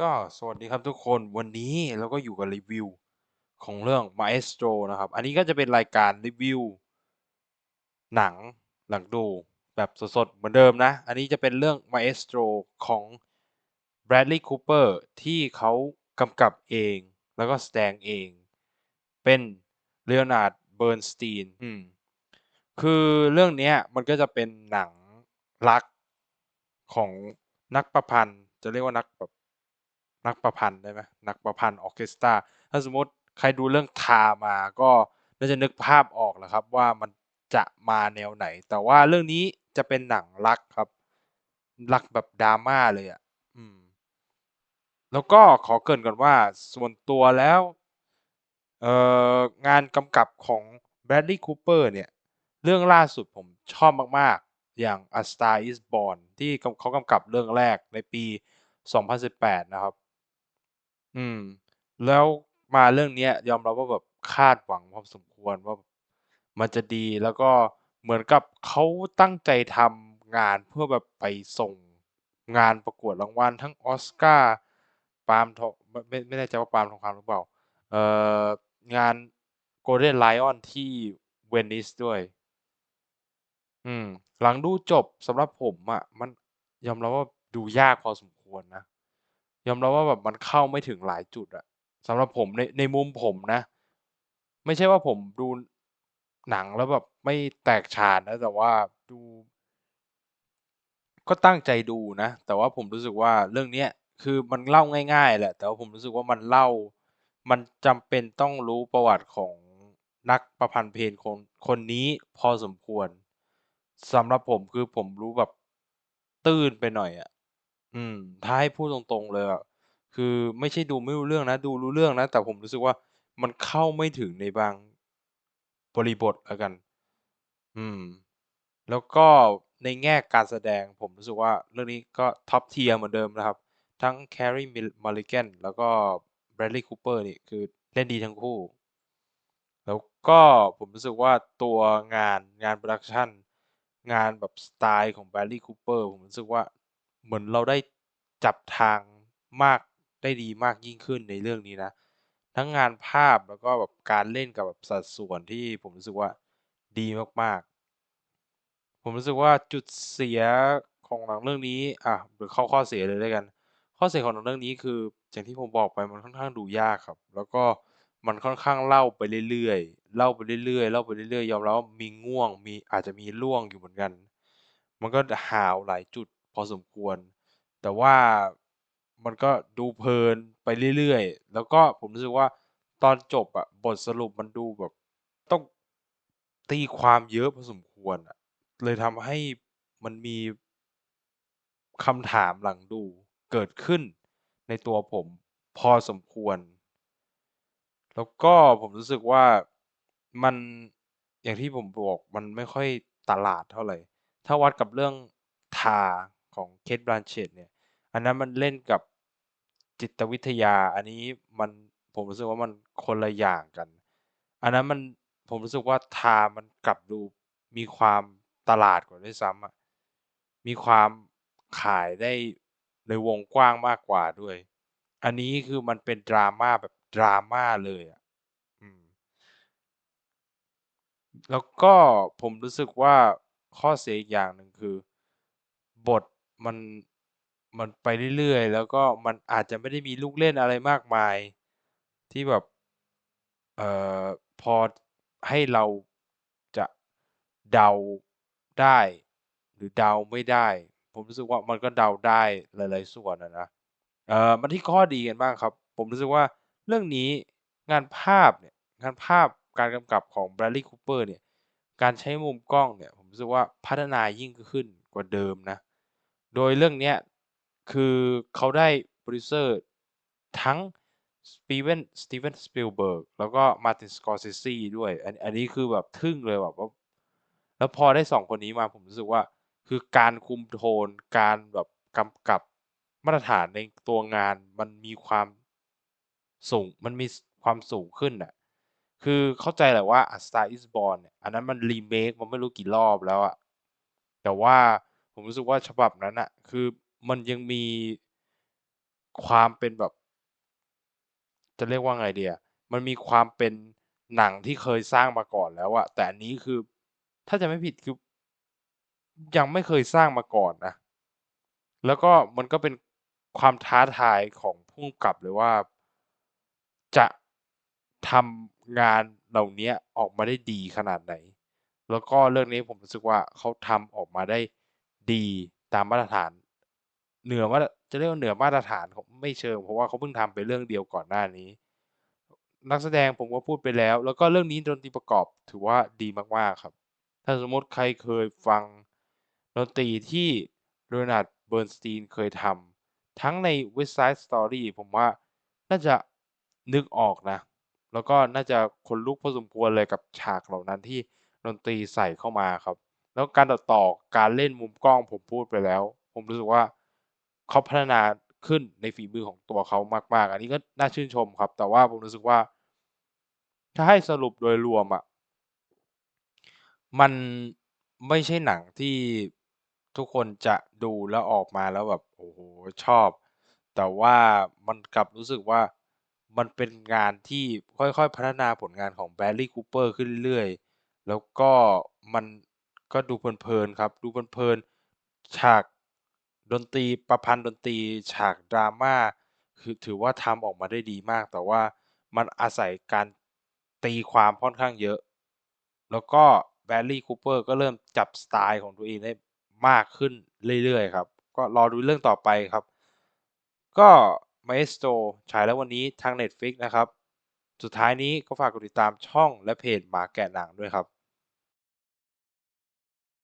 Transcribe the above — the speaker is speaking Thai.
ก็สวัสดีครับทุกคนวันนี้เราก็อยู่กับรีวิวของเรื่อง Maestro นะครับ อันนี้ก็จะเป็นรายการรีวิว หนังหลังดูแบบสดๆ เหมือนเดิมนะ อันนี้จะเป็นเรื่อง Maestro ของ Bradley Cooper ที่เขากำกับเองแล้วก็แสดงเอง เป็น Leonard Bernstein อืมคือเรื่องนี้มันก็จะเป็นหนังรักของนักประพันธ์ จะเรียกว่านักแบบ นักประพันธ์ได้ไหมนักประพันธ์ออเคสตราถ้าสมมติใครดูเรื่องทามาก็น่าจะนึกภาพออกแหละครับว่ามันจะมาแนวไหน แต่ว่าเรื่องนี้จะเป็นหนังรักครับ รักแบบดราม่าเลยอะอืม แล้วก็ขอเกินก่อนว่าส่วนตัวแล้วเอ่องานกำกับของ Bradley Cooper เนี่ย เรื่องล่าสุดผมชอบมาก ๆ อย่าง A Star Is Born ที่เขากำกับเรื่องแรกในปี 2018 นะครับ อืม แล้วมาเรื่องเนี้ย ยอมรับว่าแบบคาดหวังพอสมควรว่า มันจะดี แล้วก็เหมือนกับเขาตั้งใจทำงานเพื่อแบบไปส่งงานประกวดรางวัล ทั้งออสการ์ ปาล์มทอง ไม่ ไม่ ไม่แน่ใจว่าปาล์มทองคำหรือเปล่า เอ่อ งาน Golden Lion ที่เวนิสด้วย อืม หลังดูจบสำหรับผมอะ มัน ยอมรับว่าดูยากพอสมควรนะ ยอมรับว่าแบบมันเข้าไม่ถึงหลายจุดอะสำหรับผมในในมุมผมนะ ไม่ใช่ว่าผมดูหนังแล้วแบบไม่แตกฉานนะแต่ว่าดู ก็ตั้งใจดูนะ แต่ว่าผมรู้สึกว่าเรื่องเนี้ยคือมันเล่าง่าย ๆ แหละ แต่ว่าผมรู้สึกว่ามันเล่า มันจำเป็นต้องรู้ประวัติของนักประพันธ์เพลงคนคนนี้พอสมควรสำหรับผมคือผมรู้แบบตื้นไปหน่อยอะ อืม ถ้าให้พูดตรง ๆ เลยอะ คือไม่ใช่ดูไม่รู้เรื่องนะ ดูรู้เรื่องนะ แต่ผมรู้สึกว่า มันเข้าไม่ถึงในบาง บริบทแล้วกัน อืม แล้วก็ในแง่การแสดง ผมรู้สึกว่า เรื่องนี้ก็ท็อปเทียร์เหมือนเดิมนะครับ ทั้งแคร์รีมัลลิแกนแล้วก็แบรดลีย์คูเปอร์นี่ คือเล่นดีทั้งคู่ แล้วก็ผมรู้สึกว่า ตัวงาน งานโปรดักชันงานแบบสไตล์ของแบรดลีย์คูเปอร์ผมรู้สึกว่า เหมือนเราได้จับทางมากได้ดีมากยิ่งขึ้นในเรื่องนี้นะ ทั้งงานภาพแล้วก็แบบการเล่นกับแบบสัดส่วนที่ผมรู้สึกว่าดีมากๆ ผมรู้สึกว่าจุดเสียของหนังเรื่องนี้อะหรือเข้าข้อเสียเลยด้วยกัน ข้อเสียของหนังเรื่องนี้คืออย่างที่ผมบอกไปมันค่อนข้างดูยากครับ แล้วก็มันค่อนข้างเล่าไปเรื่อยๆ เล่าไปเรื่อยๆ เล่าไปเรื่อยๆ ยอมรับว่ามีง่วง มีอาจจะมีล่วงอยู่เหมือนกัน มันก็หาวหลายจุด พอสมควร แต่ว่ามันก็ดูเพลินไปเรื่อยๆ แล้วก็ผมรู้สึกว่าตอนจบอะบทสรุปมันดูแบบต้องตีความเยอะพอสมควรอะเลยทำให้มันมีคำถามหลังดูเกิดขึ้นในตัวผมพอสมควร แล้วก็ผมรู้สึกว่ามันอย่างที่ผมบอกมันไม่ค่อยตลาดเท่าไหร่ ถ้าวัดกับเรื่องทา ของเคทบลันเชตเนี่ย อันนั้นมันเล่นกับจิตวิทยา อันนี้มันผมรู้สึกว่ามันคนละอย่างกัน อันนั้นมันผมรู้สึกว่าทามันกลับดูมีความตลาดกว่าด้วยซ้ำอะมีความขายได้ในวงกว้างมากกว่าด้วย อันนี้คือมันเป็นดราม่าแบบดราม่าเลยอะแล้วก็ผมรู้สึกว่าข้อเสียอีกอย่างหนึ่งคือ บท มัน มันไปเรื่อย ๆ แล้วก็มันอาจจะไม่ได้มีลูกเล่นอะไรมากมาย ที่แบบ เอ่อ พอให้เราจะเดาได้ หรือเดาไม่ได้ ผมรู้สึกว่ามันก็เดาได้หลาย ๆ ส่วนอะนะ เอ่อ มาที่ข้อดีกันบ้างครับ ผมรู้สึกว่าเรื่องนี้ งานภาพเนี่ย งานภาพการกำกับของ Bradley Cooper เนี่ย การใช้มุมกล้องเนี่ย ผมรู้สึกว่าพัฒนายิ่งขึ้นกว่าเดิมนะ โดยเรื่องนี้คือเขาได้โปรดิวเซอร์ทั้งสตีเวนสตีเวนสปิลเบิร์กแล้วก็มาร์ตินสกอร์เซซีด้วย อันอันนี้คือแบบทึ่งเลยแบบว่าแล้วพอได้สองคนนี้มาผมรู้สึกว่า คือการคุมโทน การแบบกำกับมาตรฐานในตัวงานมันมีความสูง มันมีความสูงขึ้นน่ะ คือเข้าใจแหละว่า A Star Is Born เนี่ยอันนั้นมันรีเมคมันไม่รู้กี่รอบแล้วอะแต่ว่า ผมรู้สึกว่าฉบับนั้นอะคือมันยังมีความเป็นแบบ จะเรียกว่าไงเดีอะมันมีความเป็นหนังที่เคยสร้างมาก่อนแล้วอะแต่อันนี้คือ ถ้าจะไม่ผิดคือยังไม่เคยสร้างมาก่อนนะ แล้วก็มันก็เป็นความท้าทายของผู้กำกับเลยว่าจะทำงานเหล่านี้ออกมาได้ดีขนาดไหน แล้วก็เรื่องนี้ผมรู้สึกว่าเขาทำออกมาได้ ดีตามมาตรฐาน เหนือมาจะเรียกว่าเหนือมาตรฐานไม่เชิงเพราะว่าเขาเพิ่งทำไปเรื่องเดียวก่อนหน้านี้ นักแสดงผมก็พูดไปแล้ว แล้วก็เรื่องนี้ดนตรีประกอบถือว่าดีมากๆครับ ถ้าสมมติใครเคยฟังดนตรีที่โรนัลด์เบิร์นสตีนเคยทำทั้งใน West Side Story ผมว่าน่าจะนึกออกนะ แล้วก็น่าจะขนลุกพอสมควรเลยกับฉากเหล่านั้นที่ดนตรีใส่เข้ามาครับ แล้วการตัดต่อการเล่นมุมกล้องผมพูดไปแล้ว ผมรู้สึกว่าเขาพัฒนาขึ้นในฝีมือของตัวเขามากๆ อันนี้ก็น่าชื่นชมครับ แต่ว่าผมรู้สึกว่า ถ้าให้สรุปโดยรวมอะมันไม่ใช่หนังที่ทุกคนจะดูแล้วออกมาแล้วแบบโอ้โฮชอบ แต่ว่ามันกลับรู้สึกว่ามันเป็นงานที่ค่อยๆ พัฒนาผลงานของ Bradley Cooper ขึ้นเรื่อยๆแล้วก็มัน ก็ดูเพลินๆครับ ดูเพลินๆฉากดนตรีประพันธ์ดนตรี ฉากดราม่าคือถือว่าทำออกมาได้ดีมาก แต่ว่ามันอาศัยการตีความค่อนข้างเยอะ แล้วก็ Bradley Cooper ก็เริ่มจับสไตล์ของตัวเองได้มากขึ้นเรื่อยๆครับ ก็รอดูเรื่องต่อไปครับ ก็ Maestro ฉายแล้ววันนี้ทาง Netflix นะครับ สุดท้ายนี้ก็ฝากกดติดตามช่องและเพจหมาแกะหนังด้วยครับ